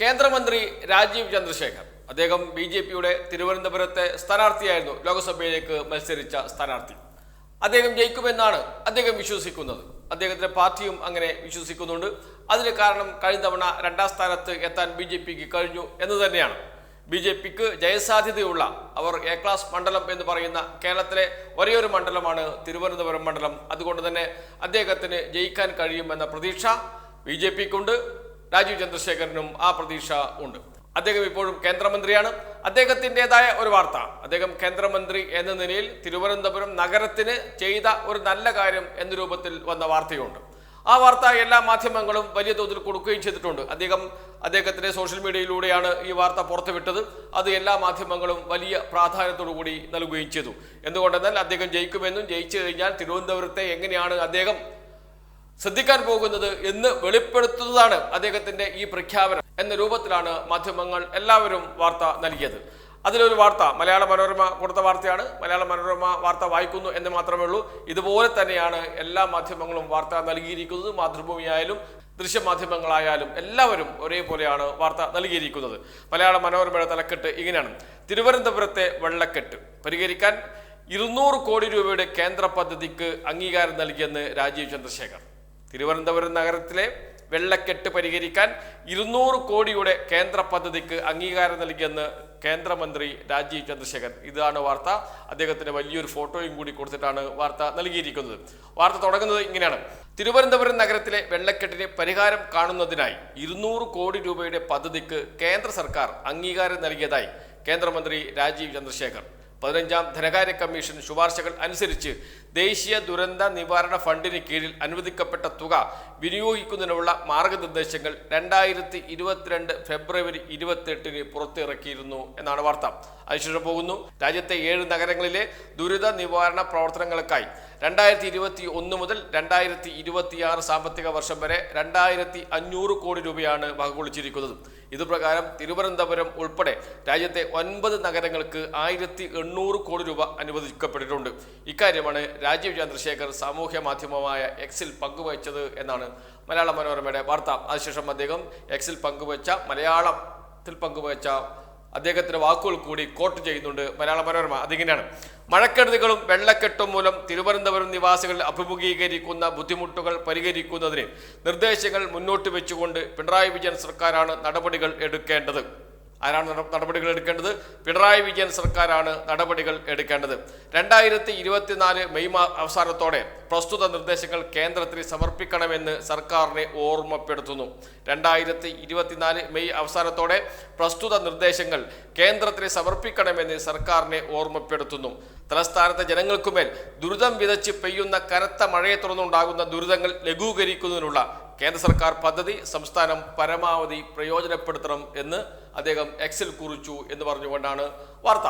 കേന്ദ്രമന്ത്രി രാജീവ് ചന്ദ്രശേഖർ. അദ്ദേഹം B J പിയുടെ തിരുവനന്തപുരത്തെ സ്ഥാനാർത്ഥിയായിരുന്നു. ലോക്സഭയിലേക്ക് മത്സരിച്ച സ്ഥാനാർത്ഥി. അദ്ദേഹം ജയിക്കുമെന്നാണ് അദ്ദേഹം വിശ്വസിക്കുന്നത്. അദ്ദേഹത്തിന്റെ പാർട്ടിയും അങ്ങനെ വിശ്വസിക്കുന്നുണ്ട്. അതിന് കാരണം കഴിഞ്ഞ തവണ രണ്ടാം സ്ഥാനത്ത് എത്താൻ ബി ജെ പിക്ക് കഴിഞ്ഞു എന്ന് തന്നെയാണ്. ബി ജെ പിക്ക് ജയസാധ്യതയുള്ള അവർ എ ക്ലാസ് മണ്ഡലം എന്ന് പറയുന്ന കേരളത്തിലെ ഒരേയൊരു മണ്ഡലമാണ് തിരുവനന്തപുരം മണ്ഡലം. അതുകൊണ്ട് തന്നെ അദ്ദേഹത്തിന് ജയിക്കാൻ കഴിയുമെന്ന പ്രതീക്ഷ ബി ജെ പിക്കുണ്ട്. രാജീവ് ചന്ദ്രശേഖരനും ആ പ്രതീക്ഷ ഉണ്ട്. അദ്ദേഹം ഇപ്പോഴും കേന്ദ്രമന്ത്രിയാണ്. അദ്ദേഹത്തിന്റെതായ ഒരു വാർത്ത. അദ്ദേഹം കേന്ദ്രമന്ത്രി എന്ന നിലയിൽ തിരുവനന്തപുരം നഗരത്തിന് ചെയ്ത ഒരു നല്ല കാര്യം എന്ന രൂപത്തിൽ വന്ന വാർത്തയുണ്ട്. ആ വാർത്ത എല്ലാ മാധ്യമങ്ങളും വലിയ തോതിൽ കൊടുക്കുകയും ചെയ്തിട്ടുണ്ട്. അദ്ദേഹം അദ്ദേഹത്തിന്റെ സോഷ്യൽ മീഡിയയിലൂടെയാണ് ഈ വാർത്ത പുറത്തുവിട്ടത്. അത് എല്ലാ മാധ്യമങ്ങളും വലിയ കൂടി നൽകുകയും ചെയ്തു. എന്തുകൊണ്ടെന്നാൽ അദ്ദേഹം ജയിക്കുമെന്നും ജയിച്ചു കഴിഞ്ഞാൽ തിരുവനന്തപുരത്തെ എങ്ങനെയാണ് അദ്ദേഹം ശ്രദ്ധിക്കാൻ പോകുന്നത് എന്ന് വെളിപ്പെടുത്തുന്നതാണ് അദ്ദേഹത്തിന്റെ ഈ പ്രഖ്യാപനം എന്ന രൂപത്തിലാണ് മാധ്യമങ്ങൾ എല്ലാവരും വാർത്ത നൽകിയത്. അതിലൊരു വാർത്ത മലയാള മനോരമ കൊടുത്ത വാർത്തയാണ്. മലയാള മനോരമ വാർത്ത വായിക്കുന്നു എന്ന് മാത്രമേ ഉള്ളൂ. ഇതുപോലെ തന്നെയാണ് എല്ലാ മാധ്യമങ്ങളും വാർത്ത നൽകിയിരിക്കുന്നത്. മാതൃഭൂമിയായാലും ദൃശ്യമാധ്യമങ്ങളായാലും എല്ലാവരും ഒരേപോലെയാണ് വാർത്ത നൽകിയിരിക്കുന്നത്. മലയാള മനോരമയുടെ തലക്കെട്ട് ഇങ്ങനെയാണ്. തിരുവനന്തപുരത്തെ വെള്ളക്കെട്ട്. പരിഹരിക്കാൻ ഇരുന്നൂറ് കോടി രൂപയുടെ കേന്ദ്ര പദ്ധതിക്ക് അംഗീകാരം നൽകിയെന്ന് രാജീവ് ചന്ദ്രശേഖർ. തിരുവനന്തപുരം നഗരത്തിലെ വെള്ളക്കെട്ട് പരിഹരിക്കാൻ ഇരുന്നൂറ് കോടിയുടെ കേന്ദ്ര പദ്ധതിക്ക് അംഗീകാരം നൽകിയെന്ന് കേന്ദ്രമന്ത്രി രാജീവ് ചന്ദ്രശേഖർ ഇതാണ് വാർത്ത. അദ്ദേഹത്തിന്റെ വലിയൊരു ഫോട്ടോയും കൂടി കൊടുത്തിട്ടാണ് വാർത്ത നൽകിയിരിക്കുന്നത്. വാർത്ത തുടങ്ങുന്നത് ഇങ്ങനെയാണ്. തിരുവനന്തപുരം നഗരത്തിലെ വെള്ളക്കെട്ടിന് പരിഹാരം കാണുന്നതിനായി ഇരുന്നൂറ് കോടി രൂപയുടെ പദ്ധതിക്ക് കേന്ദ്ര സർക്കാർ അംഗീകാരം നൽകിയതായി കേന്ദ്രമന്ത്രി രാജീവ് ചന്ദ്രശേഖർ പതിനഞ്ചാം ധനകാര്യ കമ്മീഷൻ ശുപാർശകൾ അനുസരിച്ച് ദേശീയ ദുരന്ത നിവാരണ ഫണ്ടിന് കീഴിൽ അനുവദിക്കപ്പെട്ട തുക വിനിയോഗിക്കുന്നതിനുള്ള മാർഗനിർദ്ദേശങ്ങൾ രണ്ടായിരത്തി ഇരുപത്തിരണ്ട് ഫെബ്രുവരി ഇരുപത്തെട്ടിന് പുറത്തിറക്കിയിരുന്നു എന്നാണ് വാർത്ത. അതിനുശേഷം പോകുന്നു. രാജ്യത്തെ ഏഴ് നഗരങ്ങളിലെ ദുരിത നിവാരണ പ്രവർത്തനങ്ങൾക്കായി രണ്ടായിരത്തി ഇരുപത്തി ഒന്ന് മുതൽ രണ്ടായിരത്തി ഇരുപത്തിയാറ് സാമ്പത്തിക വർഷം വരെ രണ്ടായിരത്തി അഞ്ഞൂറ് കോടി രൂപയാണ് വകകൊള്ളിച്ചിരിക്കുന്നത്. ഇതുപ്രകാരം തിരുവനന്തപുരം ഉൾപ്പെടെ രാജ്യത്തെ ഒൻപത് നഗരങ്ങൾക്ക് ആയിരത്തി എണ്ണൂറ് കോടി രൂപ അനുവദിക്കപ്പെട്ടിട്ടുണ്ട്. ഇക്കാര്യമാണ് രാജീവ് ചന്ദ്രശേഖർ സാമൂഹ്യ മാധ്യമമായ എക്സിൽ പങ്കുവച്ചത് എന്നാണ് മലയാള മനോരമയുടെ വാർത്ത. അതിനുശേഷം അദ്ദേഹം എക്സിൽ പങ്കുവച്ച മലയാളത്തിൽ പങ്കുവച്ച അദ്ദേഹത്തിന്റെ വാക്കുകൾ കൂടി കോട്ട് ചെയ്യുന്നുണ്ട് മലയാള മനോരമ. അതിങ്ങനെയാണ്. മഴക്കെടുതികളും വെള്ളക്കെട്ടും മൂലം തിരുവനന്തപുരം നിവാസികൾ അഭിമുഖീകരിക്കുന്ന ബുദ്ധിമുട്ടുകൾ പരിഹരിക്കുന്നതിന് നിർദ്ദേശങ്ങൾ മുന്നോട്ട് വെച്ചുകൊണ്ട് പിണറായി വിജയൻ സർക്കാരാണ് നടപടികൾ എടുക്കേണ്ടത്. ആരാണ് നടപടികൾ എടുക്കേണ്ടത്? പിണറായി വിജയൻ സർക്കാരാണ് നടപടികൾ എടുക്കേണ്ടത്. രണ്ടായിരത്തി ഇരുപത്തിനാല് മെയ് മാ അവസാനത്തോടെ പ്രസ്തുത നിർദ്ദേശങ്ങൾ കേന്ദ്രത്തിന് സമർപ്പിക്കണമെന്ന് സർക്കാരിനെ ഓർമ്മപ്പെടുത്തുന്നു. രണ്ടായിരത്തി ഇരുപത്തിനാല് മെയ് അവസാനത്തോടെ പ്രസ്തുത നിർദ്ദേശങ്ങൾ കേന്ദ്രത്തിന് സമർപ്പിക്കണമെന്ന് സർക്കാരിനെ ഓർമ്മപ്പെടുത്തുന്നു. തലസ്ഥാനത്തെ ജനങ്ങൾക്കുമേൽ ദുരിതം വിതച്ച് പെയ്യുന്ന കനത്ത മഴയെ തുടർന്നുണ്ടാകുന്ന ദുരിതങ്ങൾ ലഘൂകരിക്കുന്നതിനുള്ള കേന്ദ്ര സർക്കാർ പദ്ധതി സംസ്ഥാനം പരമാവധി പ്രയോജനപ്പെടുത്തണം എന്ന് അദ്ദേഹം എക്സിൽ കുറിച്ചു എന്ന് പറഞ്ഞുകൊണ്ടാണ് വാർത്ത.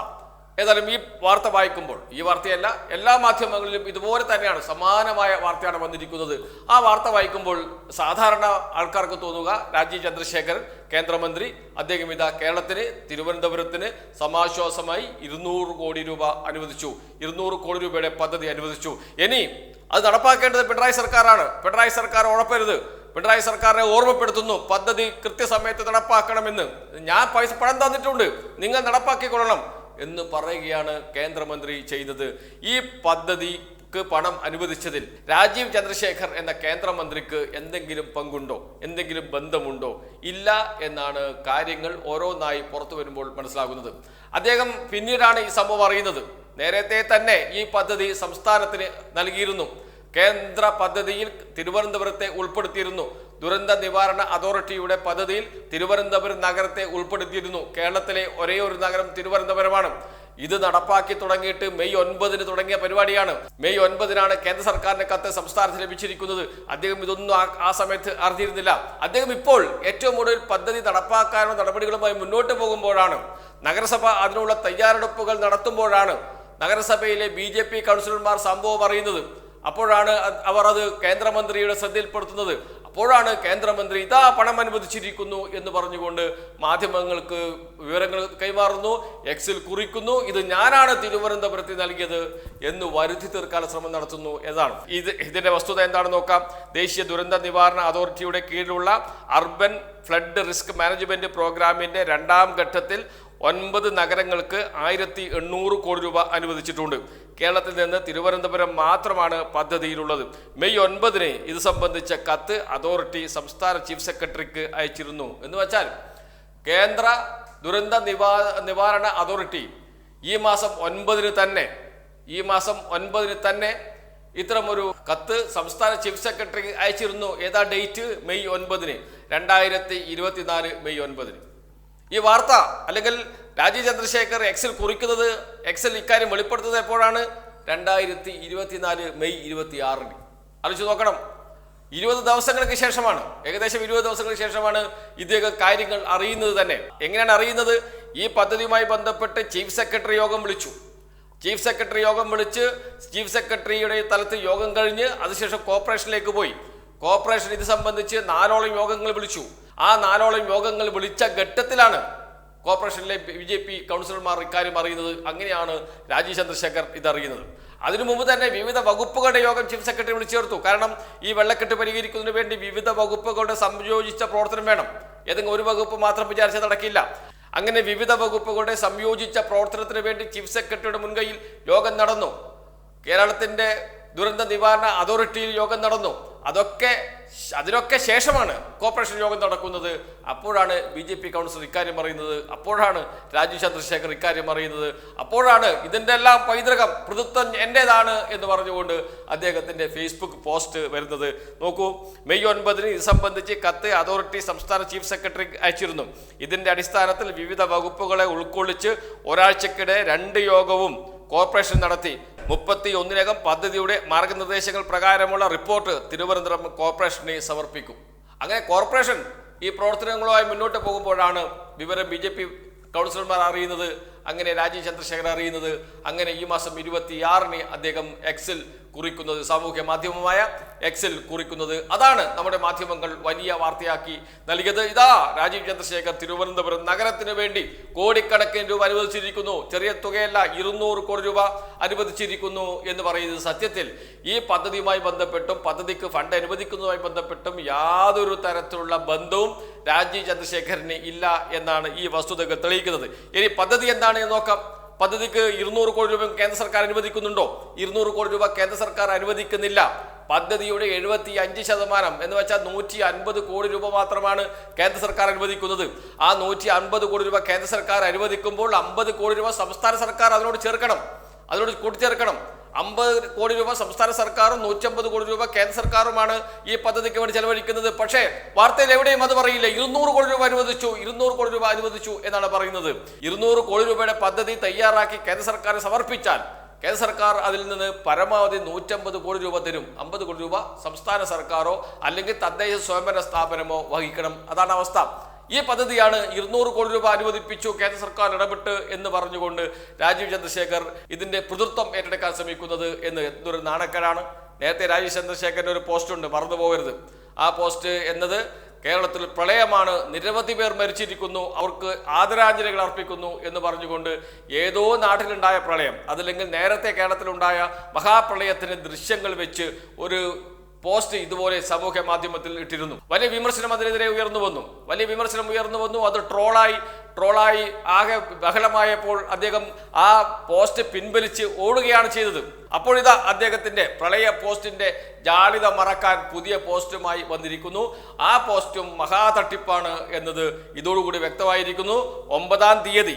ഏതായാലും ഈ വാർത്ത വായിക്കുമ്പോൾ ഈ വാർത്തയല്ല എല്ലാ മാധ്യമങ്ങളിലും ഇതുപോലെ തന്നെയാണ് സമാനമായ വാർത്തയാണ് വന്നിരിക്കുന്നത്. ആ വാർത്ത വായിക്കുമ്പോൾ സാധാരണ ആൾക്കാർക്ക് തോന്നുക രാജീവ് ചന്ദ്രശേഖരൻ കേന്ദ്രമന്ത്രി അദ്ദേഹം ഇതാ കേരളത്തിന് തിരുവനന്തപുരത്തിന് സമാശ്വാസമായി ഇരുന്നൂറ് കോടി രൂപ അനുവദിച്ചു. ഇരുന്നൂറ് കോടി രൂപയുടെ പദ്ധതി അനുവദിച്ചു. ഇനി അത് നടപ്പാക്കേണ്ടത് പിണറായി സർക്കാരാണ്. പിണറായി സർക്കാർ ഉറപ്പരുത് പിണറായി സർക്കാരിനെ ഓർമ്മപ്പെടുത്തുന്നു. പദ്ധതി കൃത്യസമയത്ത് നടപ്പാക്കണമെന്ന്. ഞാൻ പൈസ പണം തന്നിട്ടുണ്ട്. നിങ്ങൾ നടപ്പാക്കിക്കൊള്ളണം എന്ന് പറയുകയാണ് കേന്ദ്രമന്ത്രി ചെയ്തത്. ഈ പദ്ധതിക്ക് പണം അനുവദിച്ചതിൽ രാജീവ് ചന്ദ്രശേഖർ എന്ന കേന്ദ്രമന്ത്രിക്ക് എന്തെങ്കിലും പങ്കുണ്ടോ? എന്തെങ്കിലും ബന്ധമുണ്ടോ? ഇല്ല എന്നാണ് കാര്യങ്ങൾ ഓരോന്നായി പുറത്തു വരുമ്പോൾ മനസ്സിലാകുന്നത്. അദ്ദേഹം പിന്നീടാണ് ഈ സംഭവം അറിയുന്നത്. നേരത്തെ തന്നെ ഈ പദ്ധതി സംസ്ഥാനത്തിന് നൽകിയിരുന്നു. കേന്ദ്ര പദ്ധതിയിൽ തിരുവനന്തപുരത്തെ ഉൾപ്പെടുത്തിയിരുന്നു. ദുരന്ത നിവാരണ അതോറിറ്റിയുടെ പദ്ധതിയിൽ തിരുവനന്തപുരം നഗരത്തെ ഉൾപ്പെടുത്തിയിരുന്നു. കേരളത്തിലെ ഒരേ ഒരു നഗരം തിരുവനന്തപുരമാണ്. ഇത് നടപ്പാക്കി തുടങ്ങിയിട്ട് മെയ് ഒൻപതിന് തുടങ്ങിയ പരിപാടിയാണ്. മെയ് ഒൻപതിനാണ് കേന്ദ്ര സർക്കാരിന്റെ കത്ത് സംസ്ഥാനത്ത് ലഭിച്ചിരിക്കുന്നത്. അദ്ദേഹം ഇതൊന്നും ആ- സമയത്ത് അറിഞ്ഞിരുന്നില്ല. അദ്ദേഹം ഇപ്പോൾ ഏറ്റവും കൂടുതൽ പദ്ധതി നടപ്പാക്കാനുള്ള നടപടികളുമായി മുന്നോട്ട് പോകുമ്പോഴാണ്. നഗരസഭ അതിനുള്ള തയ്യാറെടുപ്പുകൾ നടത്തുമ്പോഴാണ് നഗരസഭയിലെ ബി കൗൺസിലർമാർ സംഭവം അറിയുന്നത്. അപ്പോഴാണ് അവർ അത് കേന്ദ്രമന്ത്രിയുടെ ശ്രദ്ധയിൽപ്പെടുത്തുന്നത്. അപ്പോഴാണ് കേന്ദ്രമന്ത്രി ഇതാ പണം അനുവദിച്ചിരിക്കുന്നു എന്ന് പറഞ്ഞുകൊണ്ട് മാധ്യമങ്ങൾക്ക് വിവരങ്ങൾ കൈമാറുന്നു എക്സിൽ കുറിക്കുന്നു ഇത് ഞാനാണ് തിരുവനന്തപുരത്ത് നൽകിയത് എന്ന് വരുത്തി തീർക്കാൻ ശ്രമം നടത്തുന്നു എന്നാണ്. ഇത് ഇതിന്റെ വസ്തുത എന്താണെന്ന് നോക്കാം. ദേശീയ ദുരന്ത നിവാരണ അതോറിറ്റിയുടെ കീഴിലുള്ള അർബൻ ഫ്ലഡ് റിസ്ക് മാനേജ്മെന്റ് പ്രോഗ്രാമിന്റെ രണ്ടാം ഘട്ടത്തിൽ ഒൻപത് നഗരങ്ങൾക്ക് ആയിരത്തി എണ്ണൂറ് കോടി രൂപ അനുവദിച്ചിട്ടുണ്ട്. കേരളത്തിൽ നിന്ന് തിരുവനന്തപുരം മാത്രമാണ് പദ്ധതിയിലുള്ളത്. മെയ് ഒൻപതിന് ഇത് സംബന്ധിച്ച കത്ത് അതോറിറ്റി സംസ്ഥാന ചീഫ് സെക്രട്ടറിക്ക് അയച്ചിരുന്നു. എന്ന് വെച്ചാൽ കേന്ദ്ര ദുരന്ത നിവാ നിവാരണ അതോറിറ്റി ഈ മാസം ഒൻപതിന് തന്നെ ഈ മാസം ഒൻപതിന് തന്നെ ഇത്തരമൊരു കത്ത് സംസ്ഥാന ചീഫ് സെക്രട്ടറിക്ക് അയച്ചിരുന്നു. ഏതാ ഡേറ്റ്? മെയ് ഒൻപതിന്. രണ്ടായിരത്തി ഇരുപത്തിനാല് മെയ് ഒൻപതിന്. ഈ വാർത്ത അല്ലെങ്കിൽ രാജീവ് ചന്ദ്രശേഖർ എക്സിൽ കുറിക്കുന്നത് എക്സിൽ ഇക്കാര്യം വെളിപ്പെടുത്തുന്നത് എപ്പോഴാണ്? രണ്ടായിരത്തി ഇരുപത്തിനാല് മെയ് ഇരുപത്തി ആറിന് അറിയിച്ചു നോക്കണം. ഇരുപത് ദിവസങ്ങൾക്ക് ശേഷമാണ് ഏകദേശം ഇരുപത് ദിവസങ്ങൾക്ക് ശേഷമാണ് ഇദ്ദേഹം കാര്യങ്ങൾ അറിയുന്നത് തന്നെ. എങ്ങനെയാണ് അറിയുന്നത്? ഈ പദ്ധതിയുമായി ബന്ധപ്പെട്ട് ചീഫ് സെക്രട്ടറി യോഗം വിളിച്ചു. ചീഫ് സെക്രട്ടറി യോഗം വിളിച്ച് ചീഫ് സെക്രട്ടറിയുടെ തലത്തിൽ യോഗം കഴിഞ്ഞ് അതിനുശേഷം കോർപ്പറേഷനിലേക്ക് പോയി. കോർപ്പറേഷൻ ഇത് സംബന്ധിച്ച് നാലോളം യോഗങ്ങൾ വിളിച്ചു. ആ നാലോളം യോഗങ്ങൾ വിളിച്ച ഘട്ടത്തിലാണ് കോർപ്പറേഷനിലെ ബി ജെ പി കൗൺസിലർമാർ ഇക്കാര്യം അറിയുന്നത്. അങ്ങനെയാണ് രാജീവ് ചന്ദ്രശേഖർ ഇതറിയുന്നത്. അതിനു മുമ്പ് തന്നെ വിവിധ വകുപ്പുകളുടെ യോഗം ചീഫ് സെക്രട്ടറി വിളിച്ചു ചേർത്തു. കാരണം ഈ വെള്ളക്കെട്ട് പരിഹരിക്കുന്നതിന് വേണ്ടി വിവിധ വകുപ്പുകളുടെ സംയോജിച്ച പ്രവർത്തനം വേണം. ഏതെങ്കിലും ഒരു വകുപ്പ് മാത്രം വിചാരിച്ചാൽ നടക്കില്ല. അങ്ങനെ വിവിധ വകുപ്പുകളുടെ സംയോജിച്ച പ്രവർത്തനത്തിന് വേണ്ടി ചീഫ് സെക്രട്ടറിയുടെ മുൻകൈയിൽ യോഗം നടന്നു. കേരളത്തിന്റെ ദുരന്ത നിവാരണ അതോറിറ്റിയിൽ യോഗം നടന്നു. അതൊക്കെ അതിനൊക്കെ ശേഷമാണ് കോർപ്പറേഷൻ യോഗം നടക്കുന്നത്. അപ്പോഴാണ് ബി ജെ പി കൗൺസിൽ ഇക്കാര്യം അറിയുന്നത് അപ്പോഴാണ് രാജീവ് ചന്ദ്രശേഖർ ഇക്കാര്യം അറിയുന്നത് അപ്പോഴാണ് ഇതിന്റെ എല്ലാം പൈതൃകം പ്രതിത്വം എന്റേതാണ് എന്ന് പറഞ്ഞുകൊണ്ട് അദ്ദേഹത്തിന്റെ ഫേസ്ബുക്ക് പോസ്റ്റ് വരുന്നത്. നോക്കൂ മെയ് ഒൻപതിന് ഇത് സംബന്ധിച്ച് കത്ത് അതോറിറ്റി സംസ്ഥാന ചീഫ് സെക്രട്ടറി അയച്ചിരുന്നു. ഇതിന്റെ അടിസ്ഥാനത്തിൽ വിവിധ വകുപ്പുകളെ ഉൾക്കൊള്ളിച്ച് ഒരാഴ്ചക്കിടെ രണ്ട് യോഗവും കോർപ്പറേഷൻ നടത്തി. മുപ്പത്തി ഒന്നിനകം പദ്ധതിയുടെ മാർഗനിർദ്ദേശങ്ങൾ പ്രകാരമുള്ള റിപ്പോർട്ട് തിരുവനന്തപുരം കോർപ്പറേഷനെ സമർപ്പിക്കും. അങ്ങനെ കോർപ്പറേഷൻ ഈ പ്രവർത്തനങ്ങളുമായി മുന്നോട്ട് പോകുമ്പോഴാണ് വിവരം ബി ജെ പി കൗൺസിലർമാർ അറിയുന്നത് അങ്ങനെ രാജീവ് ചന്ദ്രശേഖർ അറിയുന്നത് അങ്ങനെ ഈ മാസം ഇരുപത്തിയാറിന് അദ്ദേഹം എക്സിൽ കുറിക്കുന്നത് സാമൂഹ്യ മാധ്യമമായ എക്സിൽ കുറിക്കുന്നത് അതാണ് നമ്മുടെ മാധ്യമങ്ങൾ വലിയ വാർത്തയാക്കി നൽകിയത്. ഇതാ രാജീവ് ചന്ദ്രശേഖർ തിരുവനന്തപുരം നഗരത്തിന് വേണ്ടി കോടിക്കണക്കിന് രൂപ അനുവദിച്ചിരിക്കുന്നു. ചെറിയ തുകയല്ല ഇരുന്നൂറ് കോടി രൂപ അനുവദിച്ചിരിക്കുന്നു എന്ന് പറയുന്നത് സത്യത്തിൽ. ഈ പദ്ധതിയുമായി ബന്ധപ്പെട്ടും പദ്ധതിക്ക് ഫണ്ട് അനുവദിക്കുന്നതുമായി ബന്ധപ്പെട്ടും യാതൊരു തരത്തിലുള്ള ബന്ധവും രാജീവ് ചന്ദ്രശേഖരന് ഇല്ല എന്നാണ് ഈ വസ്തുതകൾ തെളിയിക്കുന്നത്. ഇനി പദ്ധതി എന്താണ് നോക്കാം. പദ്ധതിക്ക് ഇരുന്നൂറ് കോടി രൂപ കേന്ദ്ര സർക്കാർ അനുവദിക്കുന്നുണ്ടോ? ഇരുന്നൂറ് കോടി രൂപ കേന്ദ്ര സർക്കാർ അനുവദിക്കുന്നില്ല. പദ്ധതിയുടെ എഴുപത്തി അഞ്ച് ശതമാനം എന്ന് വെച്ചാൽ നൂറ്റി അൻപത് കോടി രൂപ മാത്രമാണ് കേന്ദ്ര സർക്കാർ അനുവദിക്കുന്നത്. ആ നൂറ്റി അൻപത് കോടി രൂപ കേന്ദ്ര സർക്കാർ അനുവദിക്കുമ്പോൾ അമ്പത് കോടി രൂപ സംസ്ഥാന സർക്കാർ അതിനോട് ചേർക്കണം. അതിനോട് കൂട്ടിച്ചേർക്കണം. അമ്പത് കോടി രൂപ സംസ്ഥാന സർക്കാരും നൂറ്റമ്പത് കോടി രൂപ കേന്ദ്ര സർക്കാരുമാണ് ഈ പദ്ധതിക്ക് വേണ്ടി ചെലവഴിക്കുന്നത്. പക്ഷേ വാർത്തയിൽ എവിടെയും അത് പറയില്ല. ഇരുന്നൂറ് കോടി രൂപ അനുവദിച്ചു ഇരുന്നൂറ് കോടി രൂപ അനുവദിച്ചു എന്നാണ് പറയുന്നത്. ഇരുന്നൂറ് കോടി രൂപയുടെ പദ്ധതി തയ്യാറാക്കി കേന്ദ്ര സർക്കാർ സമർപ്പിച്ചാൽ കേന്ദ്ര സർക്കാർ അതിൽ നിന്ന് പരമാവധി നൂറ്റമ്പത് കോടി രൂപ തരും. അമ്പത് കോടി രൂപ സംസ്ഥാന സർക്കാരോ അല്ലെങ്കിൽ തദ്ദേശ സ്വയംഭരണ സ്ഥാപനമോ വഹിക്കണം. അതാണ് അവസ്ഥ. ഈ പദ്ധതിയാണ് ഇരുന്നൂറ് കോടി രൂപ അനുവദിപ്പിച്ചു കേന്ദ്ര സർക്കാർ ഇടപെട്ട് എന്ന് പറഞ്ഞുകൊണ്ട് രാജീവ് ചന്ദ്രശേഖർ ഇതിന്റെ പ്രതൃത്വം ഏറ്റെടുക്കാൻ ശ്രമിക്കുന്നത് എന്ന്. എന്തൊരു നാണക്കേടാണ്. നേരത്തെ രാജീവ് ചന്ദ്രശേഖരന്റെ ഒരു പോസ്റ്റ് ഉണ്ട് മറന്നുപോകരുത് ആ പോസ്റ്റ് എന്നത് കേരളത്തിൽ പ്രളയമാണ്. നിരവധി പേർ മരിച്ചിരിക്കുന്നു. അവർക്ക് ആദരാഞ്ജലികൾ അർപ്പിക്കുന്നു എന്ന് പറഞ്ഞുകൊണ്ട് ഏതോ നാട്ടിലുണ്ടായ പ്രളയം. അതല്ലെങ്കിൽ നേരത്തെ കേരളത്തിലുണ്ടായ മഹാപ്രളയത്തിന് ദൃശ്യങ്ങൾ വെച്ച് ഒരു പോസ്റ്റ് ഇതുപോലെ സമൂഹ മാധ്യമത്തിൽ ഇട്ടിരുന്നു. വലിയ വിമർശനം അതിനെതിരെ ഉയർന്നു വന്നു. വലിയ വിമർശനം ഉയർന്നു വന്നു. അത് ട്രോളായി ട്രോളായി ആകെ ബഹളമായപ്പോൾ അദ്ദേഹം ആ പോസ്റ്റ് പിൻവലിച്ച് ഓടുകയാണ് ചെയ്തത്. അപ്പോഴിതാ അദ്ദേഹത്തിന്റെ പ്രളയ പോസ്റ്റിന്റെ ജാളിത മറക്കാൻ പുതിയ പോസ്റ്റുമായി വന്നിരിക്കുന്നു. ആ പോസ്റ്റും മഹാതട്ടിപ്പാണ് എന്നത് ഇതോടുകൂടി വ്യക്തമായിരിക്കുന്നു. ഒമ്പതാം തീയതി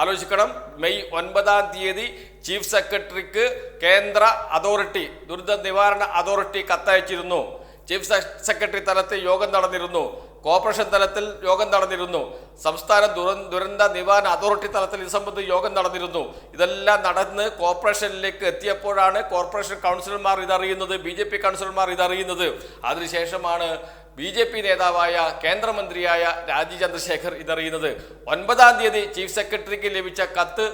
ആലോചിക്കണം. മെയ് ഒൻപതാം തീയതി ചീഫ് സെക്രട്ടറിക്ക് കേന്ദ്ര അതോറിറ്റി ദുരിത നിവാരണ അതോറിറ്റി കത്തയച്ചിരുന്നു. ചീഫ് സെക്രട്ടറി തലത്തിൽ യോഗം നടന്നിരുന്നു. കോർപ്പറേഷൻ തലത്തിൽ യോഗം നടന്നിരുന്നു. സംസ്ഥാന ദുര ദുരന്ത നിവാരണ അതോറിറ്റി തലത്തിൽ ഇത് സംബന്ധിച്ച് യോഗം നടന്നിരുന്നു. ഇതെല്ലാം നടന്ന് കോർപ്പറേഷനിലേക്ക് എത്തിയപ്പോഴാണ് കോർപ്പറേഷൻ കൗൺസിലർമാർ ഇതറിയുന്നത് ബി ജെ പി കൗൺസിലർമാർ ഇതറിയുന്നത്. അതിനുശേഷമാണ് ബി ജെ പി നേതാവായ കേന്ദ്രമന്ത്രിയായ രാജീവ് ചന്ദ്രശേഖർ ഇതറിയുന്നത്. ഒൻപതാം തീയതി ചീഫ് സെക്രട്ടറിക്ക് ലഭിച്ച കത്ത്.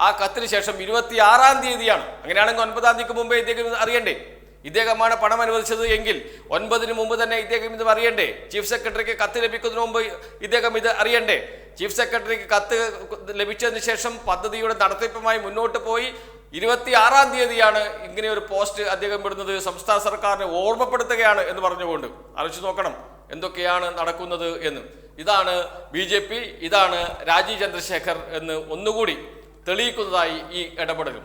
ആ കത്തിന് ശേഷം ഇരുപത്തി ആറാം തീയതിയാണ്. അങ്ങനെയാണെങ്കിൽ ഒൻപതാം തീയതിക്ക് മുമ്പേ ഇദ്ദേഹം അറിയണ്ടേ? ഇദ്ദേഹമാണ് പണം അനുവദിച്ചത് എങ്കിൽ ഒൻപതിന് മുമ്പ് തന്നെ ഇദ്ദേഹം ഇത് അറിയണ്ടേ? ചീഫ് സെക്രട്ടറിക്ക് കത്ത് ലഭിക്കുന്നതിന് മുമ്പ് ഇദ്ദേഹം ഇത് അറിയണ്ടേ? ചീഫ് സെക്രട്ടറിക്ക് കത്ത് ലഭിച്ചതിന് ശേഷം പദ്ധതിയുടെ നടത്തിപ്പുമായി മുന്നോട്ട് പോയി. ഇരുപത്തി ആറാം തീയതിയാണ് ഇങ്ങനെ ഒരു പോസ്റ്റ് അദ്ദേഹം വിടുന്നത് സംസ്ഥാന സർക്കാരിനെ ഓർമ്മപ്പെടുത്തുകയാണ് എന്ന് പറഞ്ഞുകൊണ്ട്. ആലോചിച്ച് നോക്കണം എന്തൊക്കെയാണ് നടക്കുന്നത് എന്ന്. ഇതാണ് ബി ജെ പി ഇതാണ് രാജീവ് ചന്ദ്രശേഖർ എന്ന് ഒന്നുകൂടി തെളിയിക്കുന്നതായി ഈ ഇടപെടലും.